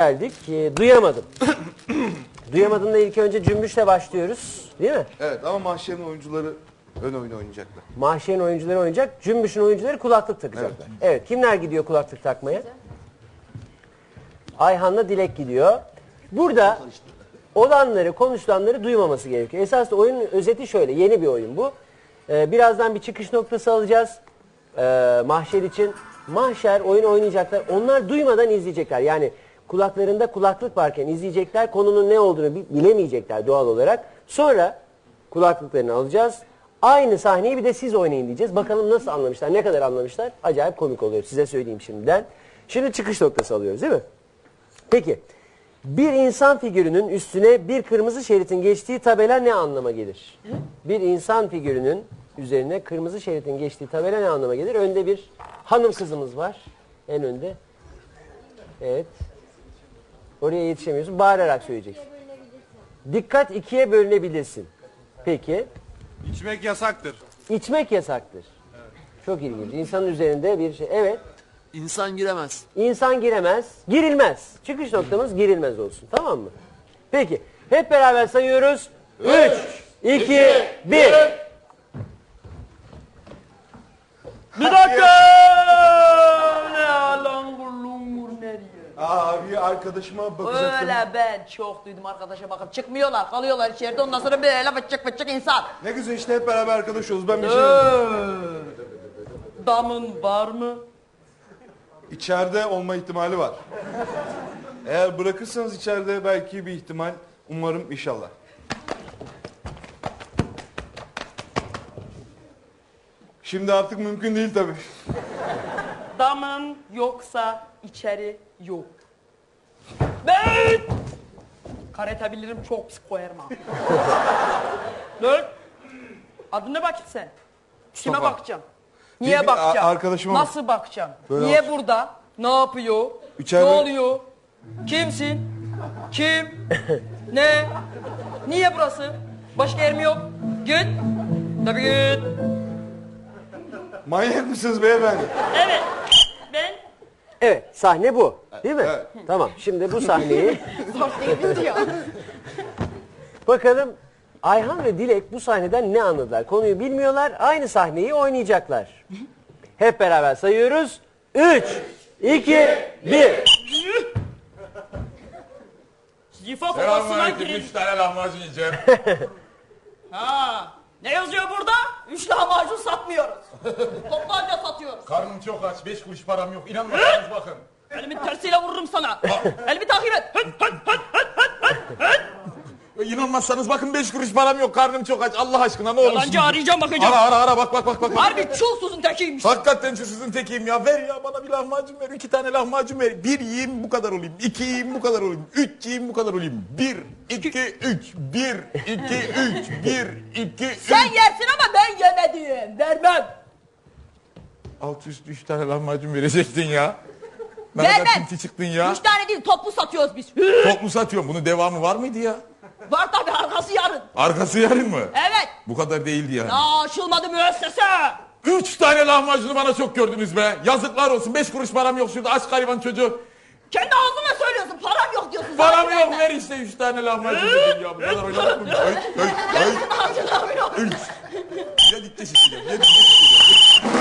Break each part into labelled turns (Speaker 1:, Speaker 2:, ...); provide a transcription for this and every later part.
Speaker 1: geldik. Ee, duyamadım. Duyamadım'da ilk önce cümbüşle başlıyoruz. Değil mi?
Speaker 2: Evet ama mahşerin oyuncuları ön oyun oynayacaklar.
Speaker 1: Mahşer'in oyuncuları oynayacak. Cümbüş'ün oyuncuları kulaklık takacaklar. Evet. Kimler gidiyor kulaklık takmaya? Ayhan'la Dilek gidiyor. Burada olanları, konuşulanları duymaması gerekiyor. Esas da oyunun özeti şöyle. Yeni bir oyun bu. Ee, birazdan bir çıkış noktası alacağız. Ee, mahşer için. Mahşer oyun oynayacaklar. Onlar duymadan izleyecekler. Yani kulaklarında kulaklık varken izleyecekler. Konunun ne olduğunu bi- bilemeyecekler doğal olarak. Sonra kulaklıklarını alacağız. Aynı sahneyi bir de siz oynayın diyeceğiz. Bakalım nasıl anlamışlar, ne kadar anlamışlar. Acayip komik oluyor size söyleyeyim şimdiden. Şimdi çıkış noktası alıyoruz değil mi? Peki. Bir insan figürünün üstüne bir kırmızı şeritin geçtiği tabela ne anlama gelir? Bir insan figürünün üzerine kırmızı şeritin geçtiği tabela ne anlama gelir? Önde bir hanım kızımız var. En önde. Evet. Oraya yetişemiyorsun. Bağırarak söyleyeceksin. Dikkat ikiye bölünebilirsin. Peki.
Speaker 3: İçmek yasaktır.
Speaker 1: İçmek yasaktır. Çok ilginç. İnsanın üzerinde bir şey. Evet.
Speaker 4: İnsan giremez.
Speaker 1: İnsan giremez, girilmez. Çıkış noktamız girilmez olsun. Tamam mı? Peki. Hep beraber sayıyoruz. 3, 2, 1.
Speaker 4: Bir dakika! Ne lan kurluğum ne diyor?
Speaker 2: Aa bir arkadaşıma bakacaktım.
Speaker 4: Öyle ben çok duydum arkadaşa bakıp çıkmıyorlar kalıyorlar içeride ondan sonra böyle fıçık fıçık insan.
Speaker 2: Ne güzel işte hep beraber arkadaş oluruz. Ben bir şey...
Speaker 4: Damın var mı?
Speaker 2: İçeride olma ihtimali var. Eğer bırakırsanız içeride belki bir ihtimal. Umarım inşallah. Şimdi artık mümkün değil tabii.
Speaker 4: Damın yoksa içeri yok. Ben karate bilirim çok pis koyarım. Dön. Adın ne bakayım sen? Kime
Speaker 2: Mustafa.
Speaker 4: bakacaksın? Niye
Speaker 2: Bir-
Speaker 4: bakacaksın?
Speaker 2: a- arkadaşıma.
Speaker 4: Nasıl bakacaksın?
Speaker 2: Böyle
Speaker 4: Niye
Speaker 2: bak.
Speaker 4: burada? Ne yapıyor?
Speaker 2: İçeride-
Speaker 4: Ne oluyor? Kimsin? Kim? ne? Niye burası? Başka yer mi yok? Git. Tabii git.
Speaker 2: Manyak mısınız beyefendi?
Speaker 4: Evet.
Speaker 1: Evet, sahne bu. Değil mi?
Speaker 2: Evet.
Speaker 1: Tamam. Şimdi bu sahneyi bakalım Ayhan ve Dilek bu sahneden ne anladılar? Konuyu bilmiyorlar. Aynı sahneyi oynayacaklar. Hep beraber sayıyoruz. 3, 2, 1.
Speaker 4: Zifa kovasına
Speaker 3: Selamünaleyküm.
Speaker 4: girin.
Speaker 3: Üç tane lahmacun yiyeceğim.
Speaker 4: Ha. Ne yazıyor burada? Üç lahmacun satmıyoruz. Toplanca satıyoruz.
Speaker 3: Karnım çok aç. Beş kuruş param yok. İnanmazsanız bakın.
Speaker 4: Elimin tersiyle vururum sana. Elimi takip et. Hıt, hıt, hıt, hıt, hıt.
Speaker 3: E, İnanmazsanız bakın beş kuruş param yok. Karnım çok aç. Allah aşkına ne olursun.
Speaker 4: Yalancı arayacağım bakacağım.
Speaker 3: Ara ara ara bak bak bak. bak.
Speaker 4: Harbi çulsuzun tekiymiş.
Speaker 3: Hakikaten şu sizin tekiyim ya. Ver ya bana bir lahmacun ver. iki tane lahmacun ver. Bir yiyeyim bu kadar olayım. İki yiyeyim bu kadar olayım. Üç yiyeyim bu kadar olayım. Bir, iki, üç. Bir, iki, üç. Bir, iki, üç.
Speaker 4: Sen yersin ama ben yemedim. Vermem.
Speaker 3: Alt üst üç tane lahmacun verecektin ya. Ne kadar
Speaker 4: Vermem.
Speaker 3: çıktın ya.
Speaker 4: Üç tane değil toplu satıyoruz biz.
Speaker 3: Toplu satıyorum. Bunun devamı var mıydı ya?
Speaker 4: Var tabi arkası yarın.
Speaker 3: Arkası yarın mı?
Speaker 4: Evet.
Speaker 3: Bu kadar değildi yani.
Speaker 4: Ya açılmadı müessese.
Speaker 3: Üç tane lahmacunu bana çok gördünüz be. Yazıklar olsun. Beş kuruş param yok şurada aç gariban çocuğu.
Speaker 4: Kendi ağzına söylüyorsun. Param yok diyorsun.
Speaker 3: Param yok ver işte üç tane lahmacun dedim ya. Bu kadar oynamak mı? Öy, öy, öy, öy. Ya dikte şişeceğim. Ya dikte şişeceğim.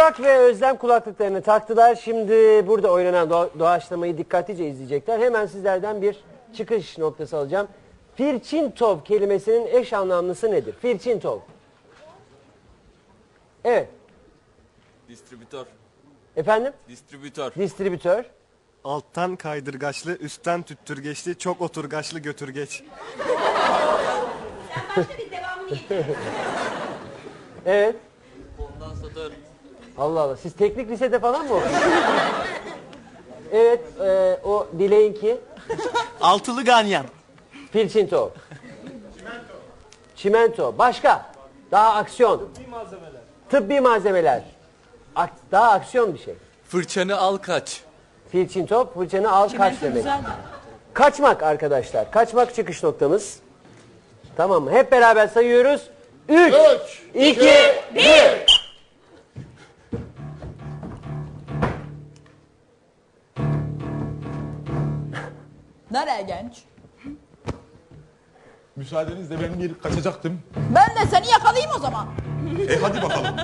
Speaker 1: Burak ve Özlem kulaklıklarını taktılar. Şimdi burada oynanan doğa- doğaçlamayı dikkatlice izleyecekler. Hemen sizlerden bir çıkış noktası alacağım. Firçintov kelimesinin eş anlamlısı nedir? Firçintov. Evet.
Speaker 5: Distribütör.
Speaker 1: Efendim?
Speaker 5: Distribütör.
Speaker 1: Distribütör.
Speaker 6: Alttan kaydırgaçlı, üstten tüttürgeçli, çok oturgaçlı götürgeç.
Speaker 1: Evet.
Speaker 5: Kondansatör.
Speaker 1: Allah Allah. Siz teknik lisede falan mı okudunuz? evet. e, o dileğinki.
Speaker 6: Altılı ganyan.
Speaker 1: Firçintov. Çimento. Çimento. Başka? Daha aksiyon. Tıbbi malzemeler. Tıbbi malzemeler. Ak- daha aksiyon bir şey.
Speaker 5: Fırçanı al kaç.
Speaker 1: Filçin top, fırçanı al kaç
Speaker 4: Çimento
Speaker 1: demek.
Speaker 4: güzel.
Speaker 1: Kaçmak arkadaşlar. Kaçmak çıkış noktamız. Tamam mı? Hep beraber sayıyoruz. 3, 2, 1.
Speaker 4: Nereye genç?
Speaker 3: Müsaadenizle ben bir kaçacaktım.
Speaker 4: Ben de seni yakalayayım o zaman.
Speaker 3: E hadi bakalım.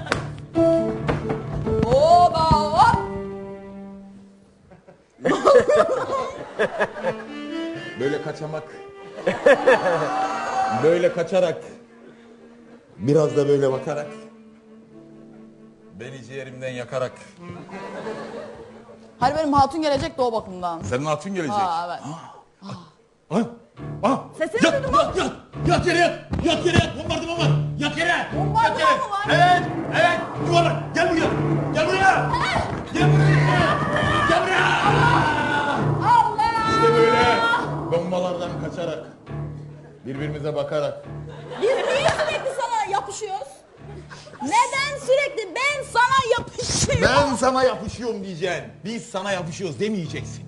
Speaker 4: Oba hop.
Speaker 3: Böyle kaçamak. böyle kaçarak. Biraz da böyle bakarak. Beni ciğerimden yakarak.
Speaker 4: Hani benim hatun gelecek de o bakımdan.
Speaker 3: Senin hatun gelecek.
Speaker 4: Aa evet.
Speaker 3: Ha? Ha?
Speaker 4: Sesini
Speaker 3: yat,
Speaker 4: duydum
Speaker 3: yat, yat, yat yere yat. Yat yere yat. Bombardıman var. Yat yere.
Speaker 4: Bombardıman
Speaker 3: Yat yere.
Speaker 4: mı var?
Speaker 3: Evet. Evet. Yuvarlak. Gel buraya. Gel buraya. Gel buraya. Gel buraya.
Speaker 4: Allah!
Speaker 3: İşte böyle bombalardan kaçarak. Birbirimize bakarak.
Speaker 4: Biz niye sürekli sana yapışıyoruz? Neden sürekli ben sana yapışıyorum?
Speaker 3: Ben sana yapışıyorum diyeceksin. Biz sana yapışıyoruz demeyeceksin.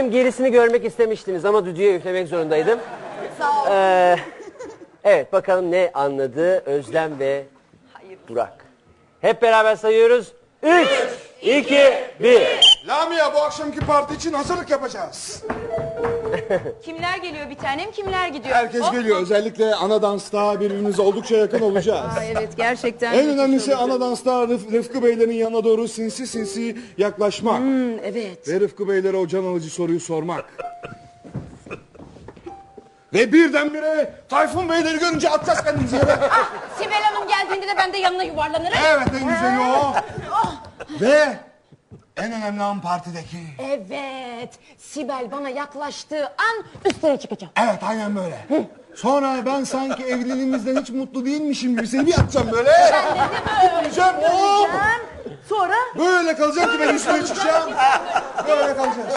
Speaker 1: Eminim gerisini görmek istemiştiniz ama düdüğe üflemek zorundaydım.
Speaker 4: Sağ ol.
Speaker 1: Ee, evet bakalım ne anladı Özlem ve Burak. Hep beraber sayıyoruz. 3, 2, 1.
Speaker 7: Lamia bu akşamki parti için hazırlık yapacağız.
Speaker 8: Kimler geliyor bir tanem, kimler gidiyor?
Speaker 9: Herkes
Speaker 8: Hop,
Speaker 9: geliyor. Özellikle ana dansta birbirimize oldukça yakın olacağız.
Speaker 8: Aa, evet gerçekten.
Speaker 9: En
Speaker 8: müthiş
Speaker 9: önemlisi
Speaker 8: olacak.
Speaker 9: ana dansta Rıf- Rıfkı Beylerin yanına doğru sinsi sinsi yaklaşmak.
Speaker 8: Hmm, evet.
Speaker 9: Ve Rıfkı Beylere o can alıcı soruyu sormak. Ve birdenbire Tayfun Beyleri görünce atacağız kendimizi yere.
Speaker 8: Ah, Sibel Hanım geldiğinde de ben de yanına yuvarlanırım.
Speaker 9: Evet en güzeli o. Ve en önemli an partideki.
Speaker 8: Evet. Sibel bana yaklaştığı an üstüne çıkacağım.
Speaker 9: Evet aynen böyle. Sonra ben sanki evliliğimizden hiç mutlu değilmişim gibi seni bir atacağım böyle.
Speaker 8: Ben de böyle
Speaker 9: Diyeceğim.
Speaker 8: Sonra
Speaker 9: Böyle kalacak ki ben üstüne çıkacağım. Böyle kalacağız.